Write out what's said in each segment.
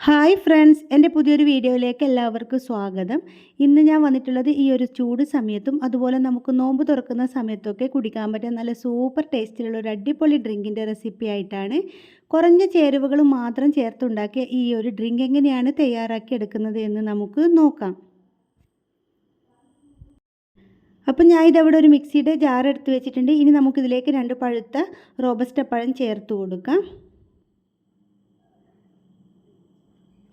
Hi friends എന്റെ പുതിയൊരു വീഡിയോയിലേക്ക് എല്ലാവർക്കും സ്വാഗതം. ഇന്ന് ഞാൻ വന്നിട്ടുള്ളത് ഈ ഒരു ചൂട് സമയത്തും അതുപോലെ നമുക്ക് നോമ്പ് തുറക്കുന്ന സമയത്തൊക്കെ കുടിക്കാൻ പറ്റിയ നല്ല സൂപ്പർ ടേസ്റ്റിലുള്ള ഒരു അടിപൊളി ഡ്രിങ്കിന്റെ റെസിപ്പി ആയിട്ടാണ് കുറഞ്ഞ ചേരുവകൾ മാത്രം ചേർത്തുണ്ടാക്കിയ ഈ ഒരു ഡ്രിങ്ക് എങ്ങനെയാണ് തയ്യാറാക്കി എടുക്കുന്നത് എന്ന് നമുക്ക് നോക്കാം. അപ്പം ഞാൻ ഇതവിടെ ഒരു മിക്സിയുടെ ജാർ എടുത്ത് വെച്ചിട്ടുണ്ട്. ഇനി നമുക്കിതിലേക്ക് രണ്ട് പഴുത്ത റോബസ്റ്റ പഴം ചേർത്ത് കൊടുക്കാം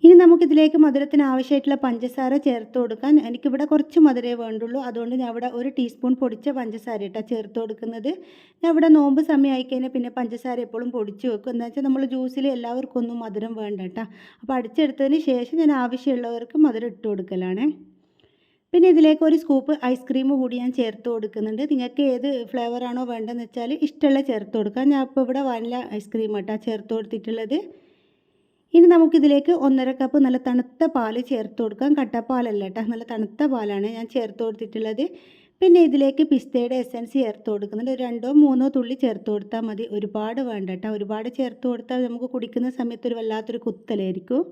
ഇനി നമുക്കിതിലേക്ക് മധുരത്തിന് ആവശ്യമായിട്ടുള്ള പഞ്ചസാര ചേർത്ത് കൊടുക്കാൻ എനിക്കിവിടെ കുറച്ച് മധുരമേ വേണ്ടുള്ളൂ. അതുകൊണ്ട് ഞാൻ ഇവിടെ ഒരു ടീസ്പൂൺ പൊടിച്ച പഞ്ചസാര ഇട്ടാണ് ചേർത്ത് കൊടുക്കുന്നത്. ഞാൻ ഇവിടെ നോമ്പ് സമയം ആയിക്കഴിഞ്ഞാൽ പിന്നെ പഞ്ചസാര എപ്പോഴും പൊടിച്ച് വെക്കും. എന്താ വെച്ചാൽ നമ്മൾ ജ്യൂസിൽ എല്ലാവർക്കും ഒന്നും മധുരം വേണ്ട കേട്ടോ. അപ്പോൾ അടിച്ചെടുത്തതിന് ശേഷം ഞാൻ ആവശ്യമുള്ളവർക്ക് മധുരം ഇട്ട് കൊടുക്കലാണ്. പിന്നെ ഇതിലേക്ക് ഒരു സ്കൂപ്പ് ഐസ്ക്രീം കൂടി ഞാൻ ചേർത്ത് കൊടുക്കുന്നുണ്ട്. നിങ്ങൾക്ക് ഏത് ഫ്ലേവറാണോ വേണ്ടതെന്ന് വെച്ചാൽ ഇഷ്ടമുള്ള ചേർത്ത് കൊടുക്കാം. ഞാൻ ഇപ്പോൾ ഇവിടെ വനില ഐസ്ക്രീം കേട്ടോ ചേർത്ത് കൊടുത്തിട്ടുള്ളത്. ഇനി നമുക്കിതിലേക്ക് ഒന്നര കപ്പ് നല്ല തണുത്ത പാൽ ചേർത്ത് കൊടുക്കാം. കട്ടപ്പാലല്ല കേട്ടോ. നല്ല തണുത്ത പാലാണ് ഞാൻ ചേർത്ത് കൊടുത്തിട്ടുള്ളത്. പിന്നെ ഇതിലേക്ക് പിസ്തയുടെ എസൻസ് ചേർത്ത് കൊടുക്കുന്നുണ്ട്. ഒരു രണ്ടോ മൂന്നോ തുള്ളി ചേർത്ത് കൊടുത്താൽ മതി. ഒരുപാട് വേണ്ട കേട്ടോ. ഒരുപാട് ചേർത്ത് കൊടുത്താൽ നമുക്ക് കുടിക്കുന്ന സമയത്ത് ഒരു വല്ലാത്തൊരു കുത്തലായിരിക്കും.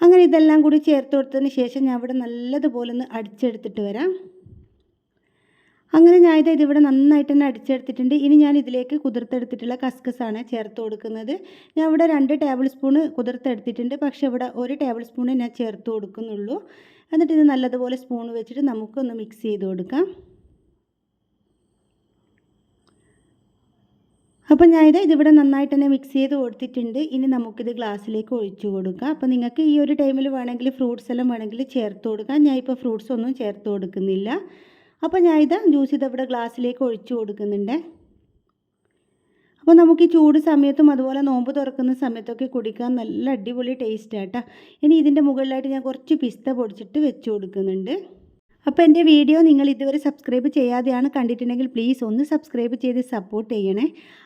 അങ്ങനെ ഇതെല്ലാം കൂടി ചേർത്ത് കൊടുത്തതിന് ശേഷം ഞാൻ ഇവിടെ നല്ലതുപോലെ ഒന്ന് അടിച്ചെടുത്തിട്ട് വരാം. അങ്ങനെ ഞാനിത് ഇത് ഇതിവിടെ നന്നായിട്ട് തന്നെ അടിച്ചെടുത്തിട്ടുണ്ട്. ഇനി ഞാൻ ഇതിലേക്ക് കുതിർത്തെടുത്തിട്ടുള്ള കസ്കസാണ് ചേർത്ത് കൊടുക്കുന്നത്. ഞാൻ ഇവിടെ രണ്ട് ടേബിൾ സ്പൂണ് കുതിർത്തെടുത്തിട്ടുണ്ട്. പക്ഷേ ഇവിടെ ഒരു ടേബിൾ സ്പൂണ് ഞാൻ ചേർത്ത് കൊടുക്കുന്നുള്ളൂ. എന്നിട്ട് ഇത് നല്ലതുപോലെ സ്പൂൺ വെച്ചിട്ട് നമുക്കൊന്ന് മിക്സ് ചെയ്ത് കൊടുക്കാം. അപ്പോൾ ഞാനിത് ഇത് ഇതിവിടെ നന്നായിട്ട് തന്നെ മിക്സ് ചെയ്ത് കൊടുത്തിട്ടുണ്ട്. ഇനി നമുക്കിത് ഗ്ലാസ്സിലേക്ക് ഒഴിച്ചു കൊടുക്കാം. അപ്പോൾ നിങ്ങൾക്ക് ഈ ഒരു ടൈമിൽ വേണമെങ്കിൽ ഫ്രൂട്ട്സ് എല്ലാം വേണമെങ്കിൽ ചേർത്ത് കൊടുക്കാം. ഞാൻ ഇപ്പോൾ ഫ്രൂട്ട്സ് ഒന്നും ചേർത്ത് കൊടുക്കുന്നില്ല. അപ്പോൾ ഞാൻ ഇത് ജ്യൂസ് ഇത് ഇവിടെ ഗ്ലാസ്സിലേക്ക് ഒഴിച്ചു കൊടുക്കുന്നുണ്ട്. അപ്പോൾ നമുക്ക് ഈ ചൂട് സമയത്തും അതുപോലെ നോമ്പ് തുറക്കുന്ന സമയത്തൊക്കെ കുടിക്കാൻ നല്ല അടിപൊളി ടേസ്റ്റ് ആട്ടോ ഇനി ഇതിന്റെ മുകളിലായിട്ട് ഞാൻ കുറച്ച് പിസ്ത പൊടിച്ചിട്ട് വെച്ച് കൊടുക്കുന്നുണ്ട്. അപ്പോൾ എന്റെ വീഡിയോ നിങ്ങൾ ഇതുവരെ സബ്സ്ക്രൈബ് ചെയ്യാതെയാണ് കണ്ടിട്ടുണ്ടെങ്കിൽ പ്ലീസ് ഒന്ന് സബ്സ്ക്രൈബ് ചെയ്ത് സപ്പോർട്ട് ചെയ്യണേ.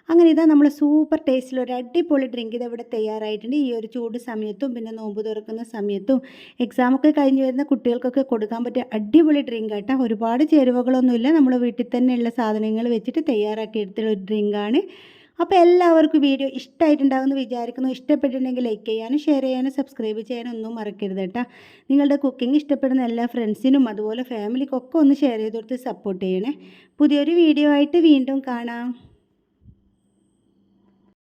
അങ്ങനെ ഇതാ നമ്മൾ സൂപ്പർ ടേസ്റ്റിൽ ഒരു അടിപൊളി ഡ്രിങ്ക് ഇത് ഇവിടെ തയ്യാറായിട്ടുണ്ട്. ഈ ഒരു ചൂട് സമയത്തും പിന്നെ നോമ്പ് തുറക്കുന്ന സമയത്തും എക്സാമൊക്കെ കഴിഞ്ഞ് വരുന്ന കുട്ടികൾക്കൊക്കെ കൊടുക്കാൻ പറ്റിയ അടിപൊളി ഡ്രിങ്ക് ആട്ടോ. ഒരുപാട് ചേരുവകളൊന്നുമില്ല. നമ്മൾ വീട്ടിൽ തന്നെയുള്ള സാധനങ്ങൾ വെച്ചിട്ട് തയ്യാറാക്കി എടുത്തുള്ള ഒരു ഡ്രിങ്കാണ് അപ്പോൾ എല്ലാവർക്കും വീഡിയോ ഇഷ്ടമായിട്ടുണ്ടാകുമെന്ന് വിചാരിക്കുന്നു. ഇഷ്ടപ്പെട്ടിട്ടുണ്ടെങ്കിൽ ലൈക്ക് ചെയ്യാനും ഷെയർ ചെയ്യാനും സബ്സ്ക്രൈബ് ചെയ്യാനും ഒന്നും മറക്കരുത് കേട്ടോ. നിങ്ങളുടെ കുക്കിംഗ് ഇഷ്ടപ്പെടുന്ന എല്ലാ ഫ്രണ്ട്സിനും അതുപോലെ ഫാമിലിക്കൊക്കെ ഒന്ന് ഷെയർ ചെയ്ത് കൊടുത്ത് സപ്പോർട്ട് ചെയ്യണേ. പുതിയൊരു വീഡിയോ ആയിട്ട് വീണ്ടും കാണാം.